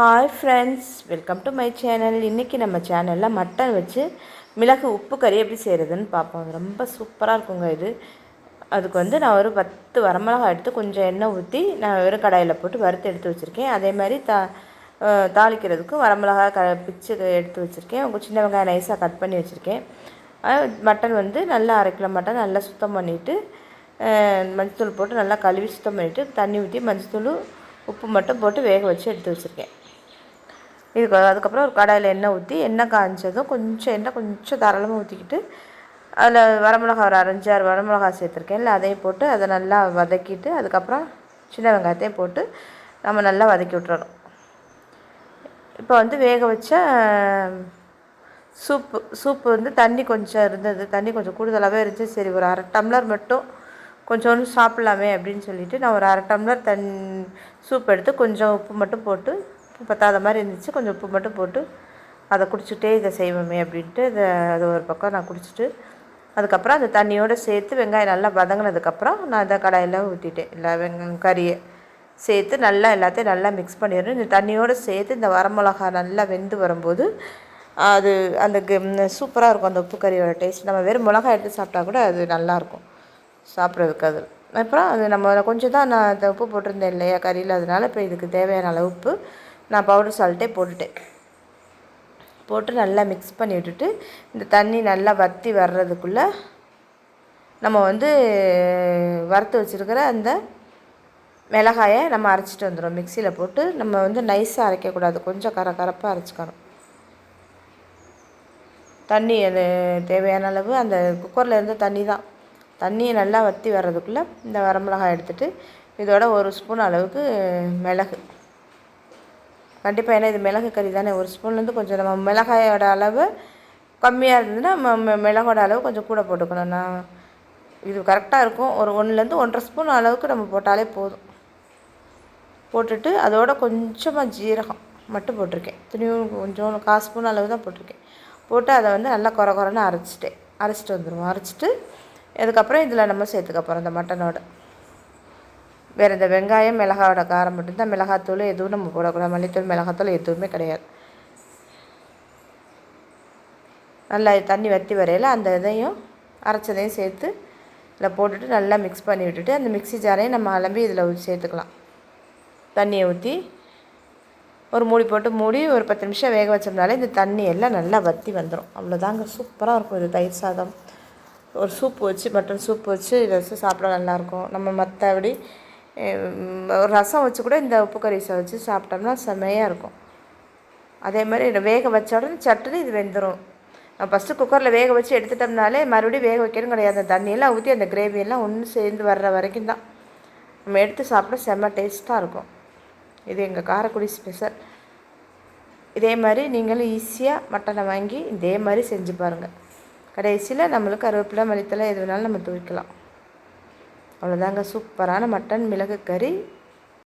Hi friends welcome to my channel இன்றைக்கி நம்ம சேனலில் மட்டன் வச்சு மிளகு உப்பு கறி எப்படி செய்கிறதுன்னு பார்ப்போம். ரொம்ப சூப்பராக இருக்குங்க இது. அதுக்கு வந்து நான் ஒரு பத்து வரமிளகாய் எடுத்து கொஞ்சம் எண்ணெய் ஊற்றி நான் வெறும் கடாயில் போட்டு வறுத்து எடுத்து வச்சுருக்கேன். அதே மாதிரி தா தாளிக்கிறதுக்கும் தாளிக்கிறதுக்கு வரமிளகாய் க பிச்சு எடுத்து வச்சுருக்கேன். உங்கள் சின்ன வெங்காயம் நைஸாக கட் பண்ணி வச்சுருக்கேன். மட்டன் வந்து நல்லா அரை கிலோ மட்டன் நல்லா சுத்தம் பண்ணிவிட்டு மஞ்சத்தூள் போட்டு நல்லா கழுவி சுத்தம் பண்ணிவிட்டு தண்ணி ஊற்றி மஞ்சத்தூள் உப்பு மட்டும் போட்டு வேக வச்சு எடுத்து வச்சுருக்கேன். இதுக்கு அதுக்கப்புறம் ஒரு கடாயில் எண்ணெய் ஊற்றி எண்ணெய் காய்ஞ்சதும் கொஞ்சம் எண்ணெய் கொஞ்சம் தாராளமாக ஊற்றிக்கிட்டு அதில் வரமிளகா ஒரு அரைஞ்சாறு வரமிளகா சேர்த்துருக்கேன். இல்லை அதையும் போட்டு அதை நல்லா வதக்கிட்டு அதுக்கப்புறம் சின்ன வெங்காயத்தையும் போட்டு நம்ம நல்லா வதக்கி விட்டுறணும். இப்போ வந்து வேக வச்ச சூப்பு சூப்பு வந்து தண்ணி கொஞ்சம் இருந்தது. தண்ணி கொஞ்சம் கூடுதலாகவே இருந்துச்சு. சரி ஒரு அரை டம்ளர் மட்டும் கொஞ்சோண்டு சாப்பிட்லாமே அப்படின்னு சொல்லிட்டு நான் ஒரு அரை டம்ளர் தண் சூப் எடுத்து கொஞ்சம் உப்பு மட்டும் போட்டு பத்தாத மாதிரி இருந்துச்சு. கொஞ்சம் உப்பு மட்டும் போட்டு அதை குடிச்சிட்டே இதை செய்வோமே அப்படின்ட்டு இதை அது ஒரு பக்கம் நான் குடிச்சிட்டு அதுக்கப்புறம் அந்த தண்ணியோடு சேர்த்து வெங்காயம் நல்லா வதங்கினதுக்கப்புறம் நான் இதை கடாயில் ஊற்றிட்டேன் இல்லை வெங்காயம் கறியை சேர்த்து நல்லா எல்லாத்தையும் நல்லா மிக்ஸ் பண்ணிடணும். இந்த தண்ணியோடு சேர்த்து இந்த வரமிளகா நல்லா வெந்து வரும்போது அது அந்த சூப்பராக இருக்கும். அந்த உப்பு கறியோட டேஸ்ட் நம்ம வெறும் மிளகாய் எடுத்து சாப்பிட்டா கூட அது நல்லாயிருக்கும் சாப்பிட்றதுக்கு அது. அப்புறம் அது நம்ம கொஞ்சம் தான் நான் அந்த உப்பு போட்டிருந்தேன் இல்லையா கறியில். அதனால இப்போ இதுக்கு தேவையான அளவு உப்பு நான் பவுடர் சால்ட்டே போட்டுட்டேன். போட்டு நல்லா மிக்ஸ் பண்ணி விட்டுட்டு இந்த தண்ணி நல்லா வற்றி வர்றதுக்குள்ளே நம்ம வந்து வறுத்து வச்சுருக்கிற அந்த மிளகாயை நம்ம அரைச்சிட்டு வந்துடும் மிக்சியில் போட்டு நம்ம வந்து நைஸாக அரைக்கக்கூடாது. கொஞ்சம் கர கரப்பாக அரைச்சிக்கணும். தண்ணி அது தேவையான அளவு அந்த குக்கரில் இருந்த தண்ணி தான். தண்ணியை நல்லா வற்றி வர்றதுக்குள்ளே இந்த வரமிளகாய் எடுத்துகிட்டு இதோட ஒரு ஸ்பூன் அளவுக்கு மிளகு. கண்டிப்பாக ஏன்னா இது மிளகு கறி தானே. ஒரு ஸ்பூன்லேருந்து கொஞ்சம் நம்ம மிளகாயோட அளவு கம்மியாக இருந்ததுன்னா ம மிளகோட அளவு கொஞ்சம் கூட போட்டுக்கணும்ண்ணா இது கரெக்டாக இருக்கும். ஒரு ஒன்றுலேருந்து ஒன்றரை ஸ்பூன் அளவுக்கு நம்ம போட்டாலே போதும். போட்டுட்டு அதோட கொஞ்சமாக ஜீரகம் மட்டும் போட்டிருக்கேன். துணியும் கொஞ்சம் கால் ஸ்பூன் அளவு தான் போட்டிருக்கேன். போட்டு அதை வந்து நல்லா குறை குறைன்னு அரைச்சிட்டேன். அரைச்சிட்டு வந்துடுவோம் அரைச்சிட்டு அதுக்கப்புறம் இதில் நம்ம சேர்த்துக்க போகிறோம் இந்த மட்டனோட வேறு இந்த வெங்காயம் மிளகாயோட காரம் மட்டும்தான். மிளகாத்தூள் எதுவும் நம்ம போடக்கூடாது. மல்லித்தூள் மிளகாத்தூள் எதுவுமே கிடையாது. நல்லா தண்ணி வற்றி வரையில் அந்த இதையும் அரைச்சதையும் சேர்த்து இதில் போட்டுட்டு நல்லா மிக்ஸ் பண்ணி விட்டுட்டு அந்த மிக்ஸி ஜாரையும் நம்ம அலம்பி இதில் சேர்த்துக்கலாம். தண்ணியை ஊற்றி ஒரு மூடி போட்டு மூடி ஒரு பத்து நிமிஷம் வேக வச்சோம்னாலே இந்த தண்ணி எல்லாம் நல்லா வற்றி வந்துடும் அவ்வளோதாங்க சூப்பராக இருக்கும் இது தயிர் சாதம். ஒரு சூப் வச்சு மட்டன் சூப் வச்சு இதை வச்சு சாப்பிட நல்லாயிருக்கும் நம்ம மற்றபடி ஒரு ரசம் வச்சு கூட இந்த உப்பு கரிசை வச்சு சாப்பிட்டோம்னா செம்மையாக இருக்கும். அதே மாதிரி வேக வச்ச உடனே சட்டுன்னு இது வெந்துடும் ஃபஸ்ட்டு குக்கரில் வேக வச்சு எடுத்துட்டோம்னாலே மறுபடியும் வேக வைக்கணும் கிடையாது. அந்த தண்ணியெல்லாம் ஊற்றி அந்த கிரேவியெல்லாம் ஒன்று சேர்ந்து வர்ற வரைக்கும் தான். நம்ம எடுத்து சாப்பிட செம்ம டேஸ்ட்டாக இருக்கும். இது எங்கள் காரைக்குடி ஸ்பெஷல் இதே மாதிரி நீங்களும் ஈஸியாக மட்டனை வாங்கி இதே மாதிரி செஞ்சு பாருங்கள் கடைசியில் நம்மளுக்கு கருவேப்பிலை மல்லித்தலை எது வேணாலும் நம்ம துவைக்கலாம். அவ்வளோதாங்க சூப்பரான மட்டன் மிளகு கறி